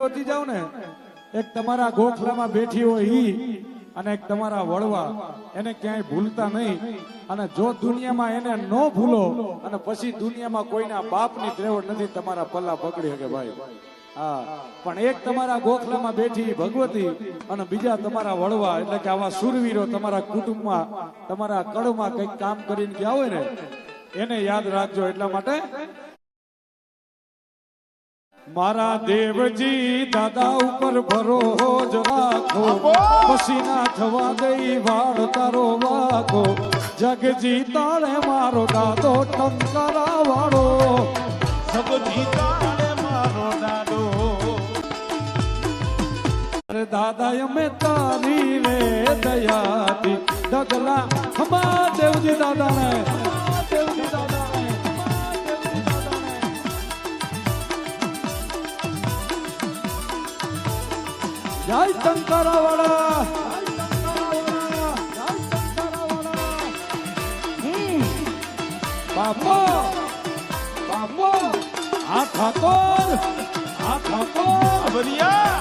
પહોંચી જાવ ને, એક તમારા ગોખલામાં બેઠી હોય ઈ અને એક તમારા વળવા, એને ક્યાંય ભૂલતા નહીં. અને જો દુનિયામાં એને ન ભૂલો, અને પછી દુનિયામાં કોઈના બાપની ત્રેવડ નથી, તમારા પલ્લા પકડી શકે ભાઈ. હા, પણ એક તમારા ગોખલામાં બેઠી ભગવતી અને બીજા તમારા વળવા, એટલે કે આવા સુરવીરો તમારા કુટુંબમાં, તમારા કડમાં કંઈક કામ કરીને ગયા હોય ને, એને યાદ રાખજો એટલા માટે મારા દેવજી દાદા ઉપર ભરોજ રાખો. પછી ના થવા દઈ વાળ તારો વાગો. જગજી તાળે મારો દાદો ટંકારા વાળો. જગજી તાળે મારો દાદો. અરે દાદા અમે તારી રે દયાથી. ડગલા હમા દેવજી દાદા જય ટંકારા વાળા બાપો બાપો આ ઠાકોર આ ઠાકોર. બરિયા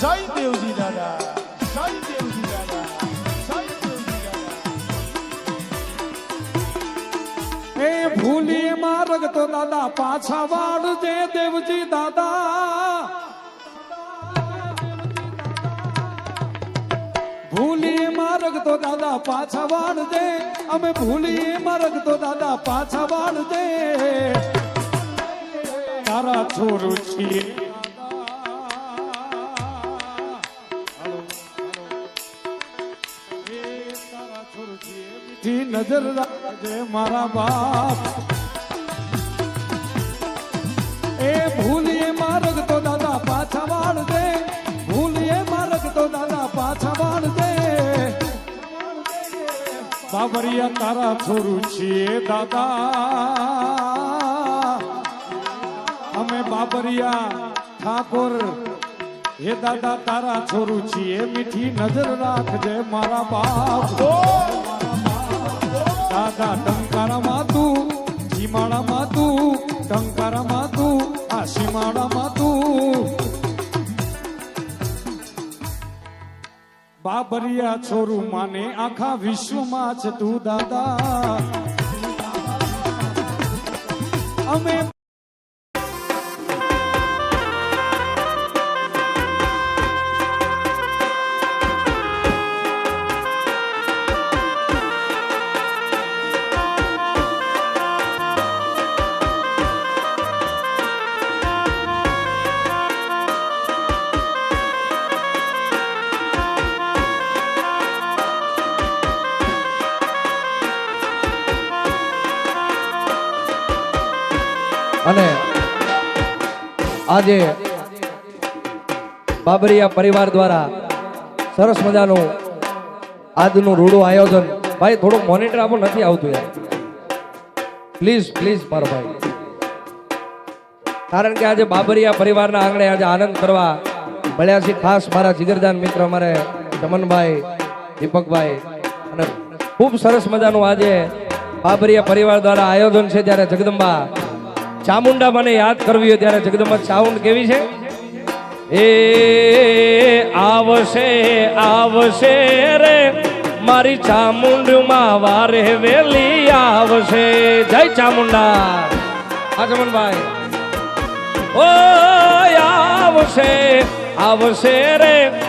જય દેવજી દાદા. જય દેવજી દાદા. જય દેવજી દાદા. એ ભૂલી માર્ગ દાદા પાછા વાળજે દેવજી દાદા. ભૂલી માર્ગ તો દાદા પાછા વાળજે અમે ભૂલી માર્ગ તો દાદા પાછા વાળજે તારા છોરું છીએ. નજર રાખજે મારા બાપ. એ ભૂલીએ માર્ગ તો દાદા પાછા વાળ દે ભૂલીએ માર્ગ તો દાદા પાછા વાળ દે બાબરિયા તારા છોરું છીએ દાદા. અમે બાબરિયા ઠાકોર. હે દાદા તારા છોરું છીએ, મીઠી નજર રાખજે મારા બાપ. દાદા ટંકારામાં તું સીમાડામાં તું, ટંકારામાં સીમાડામાં તું. બાબરિયા છોરું માને આખા વિશ્વમાં છે તું દાદા. અમે અને આજે બાબરિયા પરિવાર દ્વારા સરસ મજાનું આજનું રૂડું આયોજન. ભાઈ, થોડુંક મોનિટર આપો, નથી આવતું યાર. પ્લીઝ પ્લીઝ મારો ભાઈ. કારણ કે આજે બાબરિયા પરિવારના આંગણે આજે આનંદ કરવા મળ્યા છે ખાસ મારા જીગરદાન મિત્ર અમારે ચમનભાઈ દીપકભાઈ. અને ખૂબ સરસ મજાનું આજે બાબરિયા પરિવાર દ્વારા આયોજન છે. ત્યારે જગદંબા ચામુંડા મને યાદ કરવી હોય ત્યારે જગદંબા સાઉન્ડ કેવી છે? એ આવશે આવશે રે, મારી ચામુંડમાં વારે વેલી આવશે. જય ચામુંડા. હા, ચમનભાઈ. ઓ આવશે આવશે રે.